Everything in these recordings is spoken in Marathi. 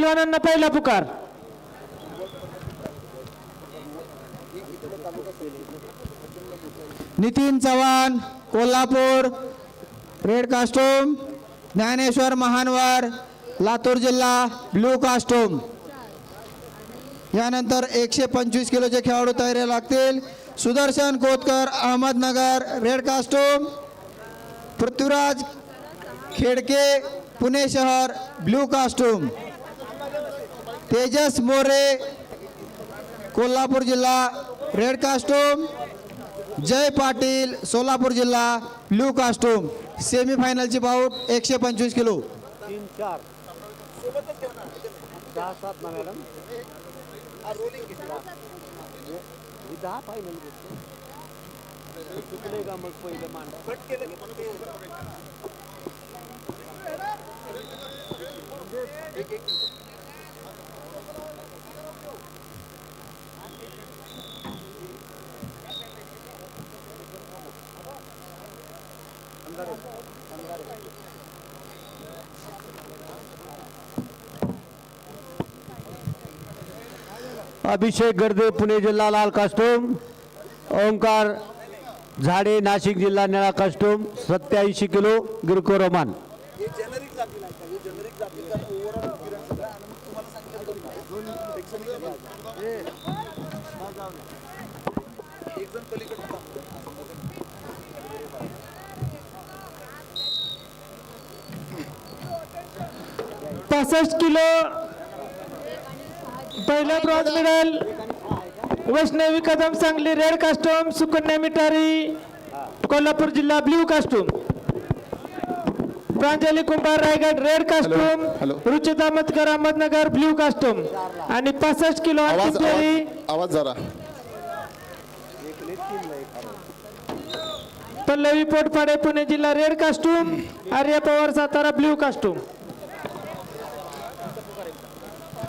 पैलवानांना पहिला पुकार. नितीन चव्हाण कोल्हापूर रेड कास्टूम ज्ञानेश्वर महानवर लातूर जिल्हा ब्लू कास्टूम. यानंतर एकशे पंचवीस किलोचे खेळाडू तयारी लागतील. Sudarshan Kotkar Ahmednagar red costume. Prithviraj Khedke Pune शहर ब्लू कास्टूम. तेजस मोरे कोल्हापूर जिल्हा रेड कास्टूम जय पाटील सोलापूर जिल्हा ब्लू कास्टूम. सेमीफायनलची बाऊट एकशे पंचवीस किलो. तीन चार दहा सात ना मॅडम दहा फायनल चुकले का मग पहिलं मान अभिषेक गर्दे पुणे जिल्हा लाल कास्टूम. ओंकार झाडे नाशिक जिल्हा निळा कास्टूम. सत्याऐंशी किलो गिरको रोमान. पासष्ट किलो. पहिलं bronze medal Vaishnavi Kadam Sangli red costume Sukanya Mithari Kolhapur जिल्हा blue costume Pranjali Kumbhar Raigad red costume Ruchita Matkar Ahmednagar blue costume आणि पासष्ट किलो आवाज जरा. पल्लवी पोटपाडे पुणे जिल्हा red costume Arya Pawar Satara blue costume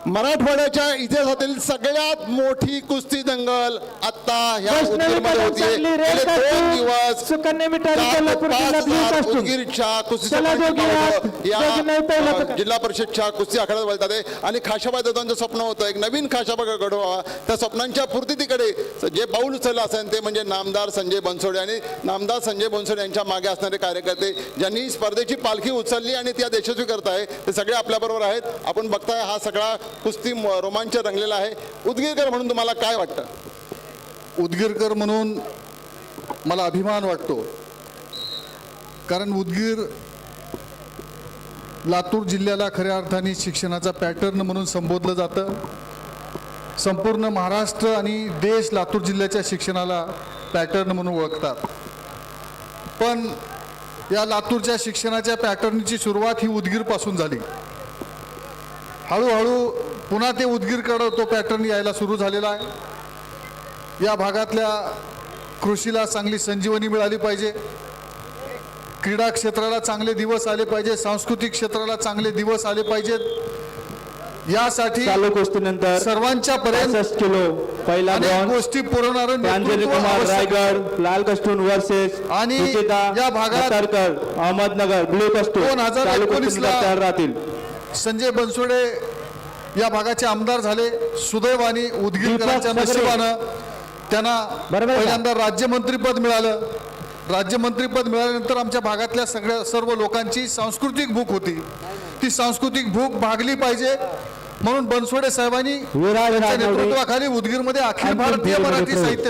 मराठवाड्याच्या इतिहासातील सगळ्यात मोठी कुस्ती दंगल आता ह्या उदगीरमध्ये गेले दोन दिवस. उदगीरच्या कुस्तीचं या. जिल्हा परिषदच्या कुस्ती आखाड्यात बोलतात. आणि खाशाबा दादांचं स्वप्न होतं एक नवीन खाशाबा घडवा. त्या स्वप्नांच्या पूर्तीकडे जे पाऊल उचललं असेल ते म्हणजे नामदार संजय बनसोडे आणि नामदार संजय बनसोडे यांच्या मागे असणारे कार्यकर्ते ज्यांनी स्पर्धेची पालखी उचलली आणि त्या यशस्वी करत आहे ते सगळे आपल्याबरोबर आहेत. आपण बघताय हा सगळा कुस्ती रोमांच रंगलेला आहे. उदगीरकर म्हणून तुम्हाला काय वाटतं? उदगीरकर म्हणून मला अभिमान वाटतो. कारण उदगीर लातूर जिल्ह्याला खऱ्या अर्थाने शिक्षणाचा पॅटर्न म्हणून संबोधलं जातं. संपूर्ण महाराष्ट्र आणि देश लातूर जिल्ह्याच्या शिक्षणाला पॅटर्न म्हणून ओळखतात. पण या लातूरच्या शिक्षणाच्या पॅटर्नची सुरुवात ही उदगीरपासून झाली. हळूहळू पुन्हा ते उदगीरकडं तो पॅटर्न यायला सुरू झालेला आहे. या भागातल्या कृषीला चांगली संजीवनी मिळाली पाहिजे. क्रीडा क्षेत्राला चांगले दिवस आले पाहिजे. सांस्कृतिक क्षेत्राला चांगले दिवस आले पाहिजेत. यासाठी सर्वांच्या पर्यंत किलो पहिला गोष्टी पुरवणारं. रायगड लाल कस्टून वर्सेस आणि या भागात अहमदनगर ब्ल्यू कस्टूम 2019 चालू कुस्तीनंतर ला तयार राहतील. संजय बनसोडे या भागाचे आमदार झाले सुदैवाने उदगीरकरांच्या. नशिबानं त्यांना? पहिल्यांदा राज्यमंत्रीपद मिळालं राज्यमंत्रीपद मिळाल्यानंतर आमच्या भागातल्या सगळ्या सर्व लोकांची सांस्कृतिक भूक होती ती सांस्कृतिक भूक भागली पाहिजे म्हणून बनसोडे साहेबांनी नेतृत्वाखाली उदगीरमध्ये अखिल भारतीय मराठी. साहित्य